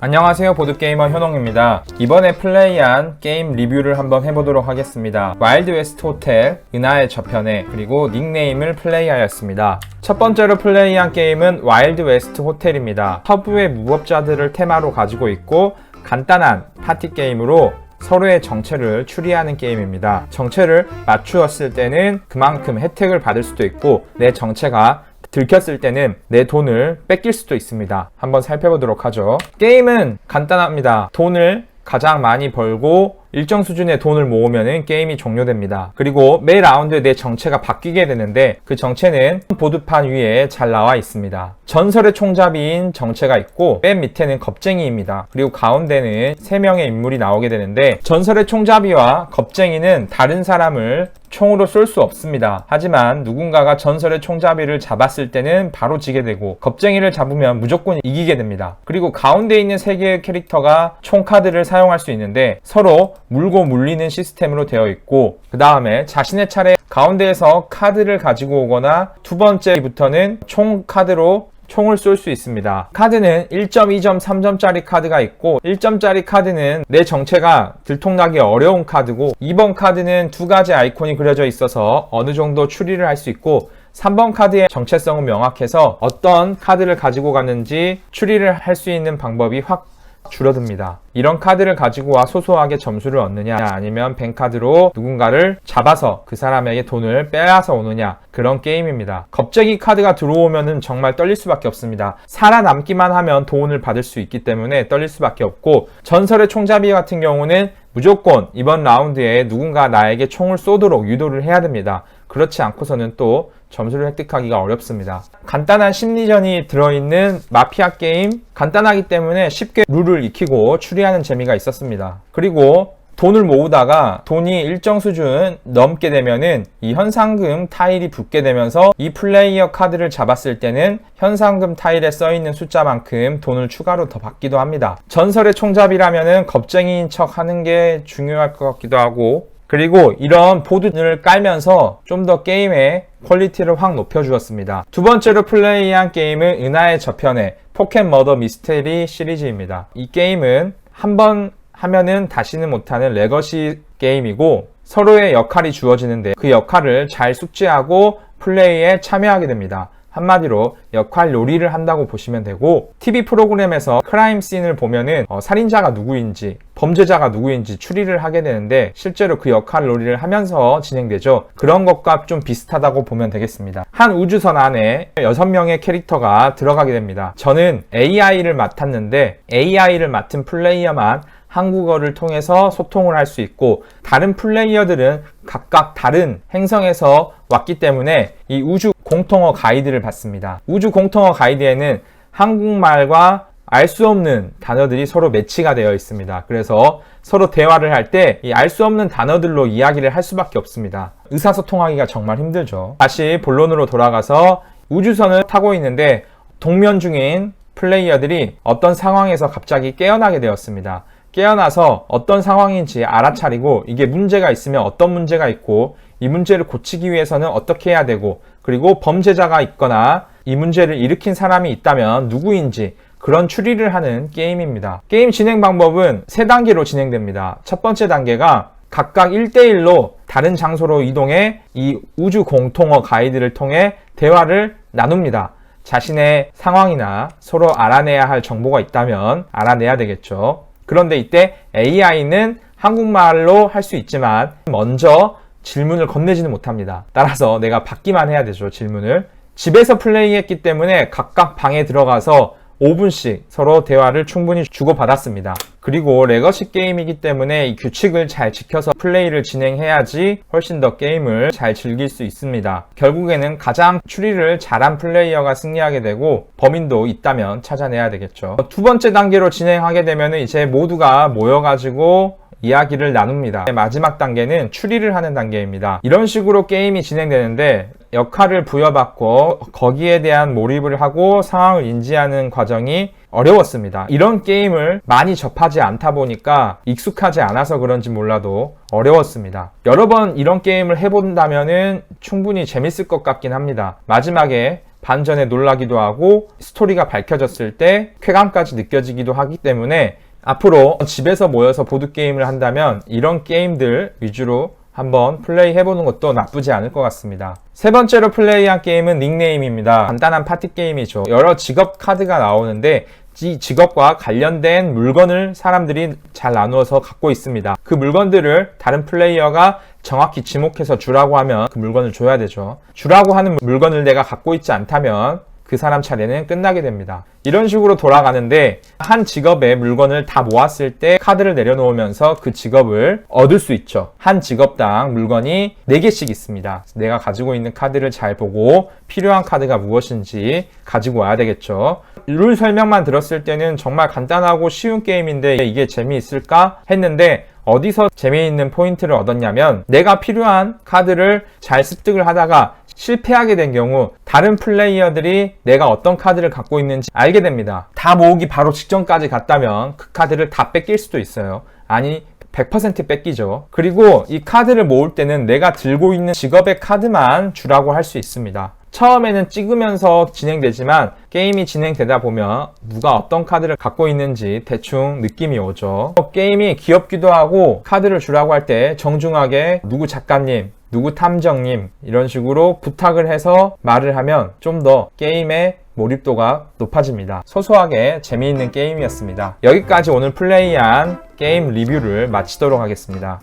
안녕하세요 보드게이머 현홍입니다. 이번에 플레이한 게임 리뷰를 한번 해보도록 하겠습니다. 와일드 웨스트 호텔 은하의 저편에 그리고 닉네임을 플레이하였습니다. 첫 번째로 플레이한 게임은 와일드 웨스트 호텔입니다. 서부의 무법자들을 테마로 가지고 있고 간단한 파티 게임으로 서로의 정체를 추리하는 게임입니다. 정체를 맞추었을 때는 그만큼 혜택을 받을 수도 있고 내 정체가 들켰을 때는 내 돈을 뺏길 수도 있습니다. 한번 살펴보도록 하죠. 게임은 간단합니다. 돈을 가장 많이 벌고 일정 수준의 돈을 모으면 게임이 종료됩니다. 그리고 매 라운드에 내 정체가 바뀌게 되는데 그 정체는 보드판 위에 잘 나와 있습니다. 전설의 총잡이인 정체가 있고 맨 밑에는 겁쟁이입니다. 그리고 가운데는 3명의 인물이 나오게 되는데 전설의 총잡이와 겁쟁이는 다른 사람을 총으로 쏠 수 없습니다. 하지만 누군가가 전설의 총잡이를 잡았을 때는 바로 지게 되고 겁쟁이를 잡으면 무조건 이기게 됩니다. 그리고 가운데 있는 세 개의 캐릭터가 총 카드를 사용할 수 있는데 서로 물고 물리는 시스템으로 되어 있고 그 다음에 자신의 차례 가운데에서 카드를 가지고 오거나 두 번째부터는 총 카드로 총을 쏠 수 있습니다. 카드는 1점, 2점, 3점짜리 카드가 있고 1점짜리 카드는 내 정체가 들통나기 어려운 카드고 2번 카드는 두 가지 아이콘이 그려져 있어서 어느 정도 추리를 할 수 있고 3번 카드의 정체성은 명확해서 어떤 카드를 가지고 갔는지 추리를 할 수 있는 방법이 확 줄어듭니다. 이런 카드를 가지고 와 소소하게 점수를 얻느냐 아니면 뱅카드로 누군가를 잡아서 그 사람에게 돈을 빼앗아 오느냐 그런 게임입니다. 겁쟁이 카드가 들어오면은 정말 떨릴 수밖에 없습니다. 살아남기만 하면 돈을 받을 수 있기 때문에 떨릴 수밖에 없고 전설의 총잡이 같은 경우는 무조건 이번 라운드에 누군가 나에게 총을 쏘도록 유도를 해야 됩니다. 그렇지 않고서는 또 점수를 획득하기가 어렵습니다. 간단한 심리전이 들어있는 마피아 게임 간단하기 때문에 쉽게 룰을 익히고 추리하는 재미가 있었습니다. 그리고 돈을 모으다가 돈이 일정 수준 넘게 되면은 이 현상금 타일이 붙게 되면서 이 플레이어 카드를 잡았을 때는 현상금 타일에 써 있는 숫자만큼 돈을 추가로 더 받기도 합니다. 전설의 총잡이라면은 겁쟁이인 척 하는 게 중요할 것 같기도 하고 그리고 이런 보드를 깔면서 좀 더 게임의 퀄리티를 확 높여주었습니다. 두 번째로 플레이한 게임은 은하의 저편의 포켓 머더 미스테리 시리즈입니다. 이 게임은 한 번 하면은 다시는 못하는 레거시 게임이고 서로의 역할이 주어지는데 그 역할을 잘 숙지하고 플레이에 참여하게 됩니다. 한마디로 역할 놀이를 한다고 보시면 되고 TV 프로그램에서 크라임 씬을 보면은 어, 살인자가 누구인지 범죄자가 누구인지 추리를 하게 되는데 실제로 그 역할 놀이를 하면서 진행되죠. 그런 것과 좀 비슷하다고 보면 되겠습니다. 한 우주선 안에 6명의 캐릭터가 들어가게 됩니다. 저는 AI를 맡았는데 AI를 맡은 플레이어만 한국어를 통해서 소통을 할 수 있고 다른 플레이어들은 각각 다른 행성에서 왔기 때문에 이 우주 공통어 가이드를 받습니다. 우주 공통어 가이드에는 한국말과 알 수 없는 단어들이 서로 매치가 되어 있습니다. 그래서 서로 대화를 할 때 이 알 수 없는 단어들로 이야기를 할 수밖에 없습니다. 의사소통하기가 정말 힘들죠. 다시 본론으로 돌아가서 우주선을 타고 있는데 동면 중인 플레이어들이 어떤 상황에서 갑자기 깨어나게 되었습니다. 깨어나서 어떤 상황인지 알아차리고 이게 문제가 있으면 어떤 문제가 있고 이 문제를 고치기 위해서는 어떻게 해야 되고 그리고 범죄자가 있거나 이 문제를 일으킨 사람이 있다면 누구인지 그런 추리를 하는 게임입니다. 게임 진행 방법은 세 단계로 진행됩니다. 첫 번째 단계가 각각 1대1로 다른 장소로 이동해 이 우주 공통어 가이드를 통해 대화를 나눕니다. 자신의 상황이나 서로 알아내야 할 정보가 있다면 알아내야 되겠죠. 그런데 이때 AI는 한국말로 할 수 있지만 먼저 질문을 건네지는 못합니다. 따라서 내가 받기만 해야 되죠, 질문을. 집에서 플레이했기 때문에 각각 방에 들어가서 5분씩 서로 대화를 충분히 주고받았습니다. 그리고 레거시 게임이기 때문에 이 규칙을 잘 지켜서 플레이를 진행해야지 훨씬 더 게임을 잘 즐길 수 있습니다. 결국에는 가장 추리를 잘한 플레이어가 승리하게 되고 범인도 있다면 찾아내야 되겠죠. 두 번째 단계로 진행하게 되면 이제 모두가 모여가지고 이야기를 나눕니다. 마지막 단계는 추리를 하는 단계입니다. 이런 식으로 게임이 진행되는데 역할을 부여받고 거기에 대한 몰입을 하고 상황을 인지하는 과정이 어려웠습니다. 이런 게임을 많이 접하지 않다 보니까 익숙하지 않아서 그런지 몰라도 어려웠습니다. 여러 번 이런 게임을 해본다면은 충분히 재밌을 것 같긴 합니다. 마지막에 반전에 놀라기도 하고 스토리가 밝혀졌을 때 쾌감까지 느껴지기도 하기 때문에 앞으로 집에서 모여서 보드게임을 한다면 이런 게임들 위주로 한번 플레이 해보는 것도 나쁘지 않을 것 같습니다. 세 번째로 플레이한 게임은 닉네임입니다. 간단한 파티 게임이죠. 여러 직업 카드가 나오는데 이 직업과 관련된 물건을 사람들이 잘 나누어서 갖고 있습니다. 그 물건들을 다른 플레이어가 정확히 지목해서 주라고 하면 그 물건을 줘야 되죠. 주라고 하는 물건을 내가 갖고 있지 않다면 그 사람 차례는 끝나게 됩니다. 이런 식으로 돌아가는데 한 직업의 물건을 다 모았을 때 카드를 내려놓으면서 그 직업을 얻을 수 있죠. 한 직업당 물건이 4개씩 있습니다. 내가 가지고 있는 카드를 잘 보고 필요한 카드가 무엇인지 가지고 와야 되겠죠. 룰 설명만 들었을 때는 정말 간단하고 쉬운 게임인데 이게 재미있을까 했는데 어디서 재미있는 포인트를 얻었냐면 내가 필요한 카드를 잘 습득을 하다가 실패하게 된 경우 다른 플레이어들이 내가 어떤 카드를 갖고 있는지 알게 됩니다. 다 모으기 바로 직전까지 갔다면 그 카드를 다 뺏길 수도 있어요. 아니 100% 뺏기죠. 그리고 이 카드를 모을 때는 내가 들고 있는 직업의 카드만 주라고 할 수 있습니다. 처음에는 찍으면서 진행되지만 게임이 진행되다 보면 누가 어떤 카드를 갖고 있는지 대충 느낌이 오죠. 게임이 귀엽기도 하고 카드를 주라고 할 때 정중하게 누구 작가님, 누구 탐정님 이런 식으로 부탁을 해서 말을 하면 좀 더 게임의 몰입도가 높아집니다. 소소하게 재미있는 게임이었습니다. 여기까지 오늘 플레이한 게임 리뷰를 마치도록 하겠습니다.